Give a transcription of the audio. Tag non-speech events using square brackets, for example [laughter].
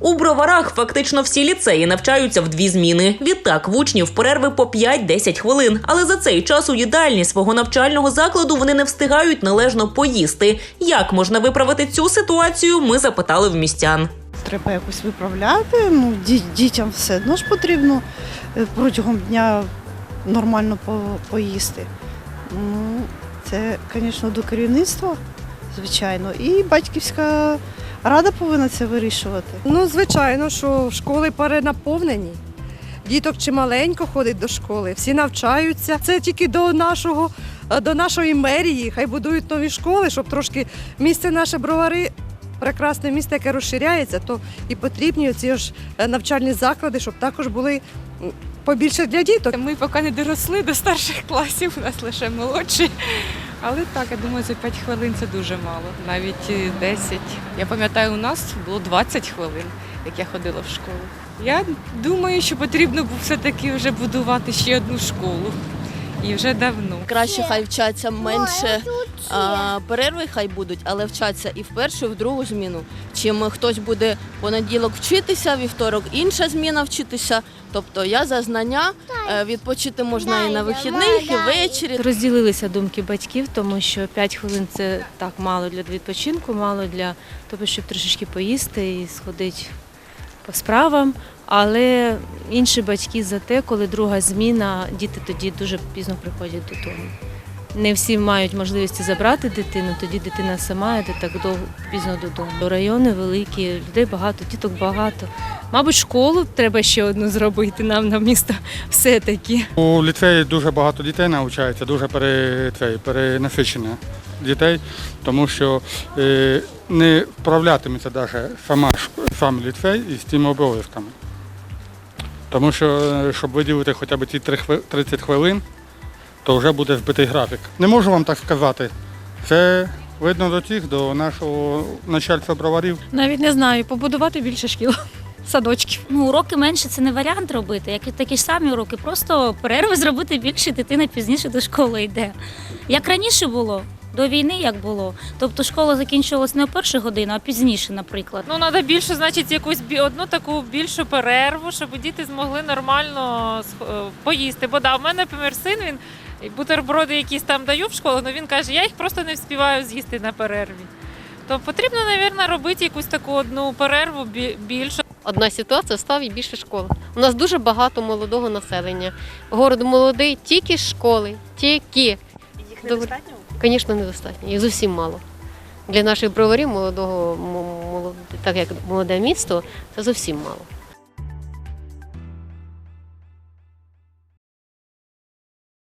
У броварах фактично всі ліцеї навчаються в дві зміни. Відтак в учнів перерви по 5-10 хвилин. Але за цей час у їдальні свого навчального закладу вони не встигають належно поїсти. Як можна виправити цю ситуацію? Ми запитали в містян. Треба якось виправляти. Ну, ді- дітям все одно ж потрібно е, протягом дня нормально по- поїсти. Ну, це, звісно, до керівництва, звичайно, і батьківська рада повинна це вирішувати. Ну, звичайно, що школи перенаповнені. Діток чималенько ходить до школи, всі навчаються. Це тільки до нашого е, до нашої мерії. Хай будують нові школи, щоб трошки місце наше бровари. Прекрасне місто, яке розширяється, то і потрібні ці ж е, навчальні заклади, щоб також були побільше для діток. Ми поки не доросли до старших класів, у нас лише молодші. Але так, я думаю, за 5 хвилин це дуже мало, навіть е, 10. Я пам'ятаю, у нас було 20 хвилин, як я ходила в школу. Я думаю, що потрібно все-таки вже будувати ще одну школу. І вже давно. Краще хай вчаться менше а, перерви, хай будуть, але вчаться і в першу, і в другу зміну. Чим хтось буде понеділок вчитися, вівторок інша зміна вчитися. Тобто я за знання е, відпочити можна і на вихідних, і ввечері. Розділилися думки батьків, тому що 5 хвилин це так мало для відпочинку, мало для того, щоб трошечки поїсти і сходити по справам. Але інші батьки за те, коли друга зміна, діти тоді дуже пізно приходять додому. Не всі мають можливості забрати дитину, тоді дитина сама йде так довго пізно додому. Райони великі, людей багато, діток багато. Мабуть, школу треба ще одну зробити нам на місто [laughs] все-таки. У ліцеї дуже багато дітей навчається, дуже пере, цей, перенасичення дітей, тому що е, не вправлятиметься навіть сама, сам ліцей із цими обов'язками. Тому що, е, щоб виділити хоча б ці 30 хвилин, то вже буде збитий графік. Не можу вам так сказати. Це видно до тих, до нашого начальства броварів. Навіть не знаю, побудувати більше шкіл, [laughs] садочків. Ну, уроки менше це не варіант робити, як і такі ж самі уроки. Просто перерви зробити більше, дитина пізніше до школи йде. Як раніше було, до війни як було. Тобто школа закінчувалась не о першу годину, а пізніше, наприклад. Ну, треба більше, значить, якусь бі- одну таку більшу перерву, щоб діти змогли нормально е, поїсти. Бо да, в мене, наприклад, син він бутерброди якісь там даю в школу, але він каже, я їх просто не встигаю з'їсти на перерві. То потрібно, мабуть, робити якусь таку одну перерву бі- більшу. Одна ситуація став і більше школи. У нас дуже багато молодого населення. Город молодий, тільки школи, тільки. Їх недостатньо? Звісно, недостатньо. Їх зовсім мало. Для наших броварів молодого, молод- так як молоде місто, це зовсім мало.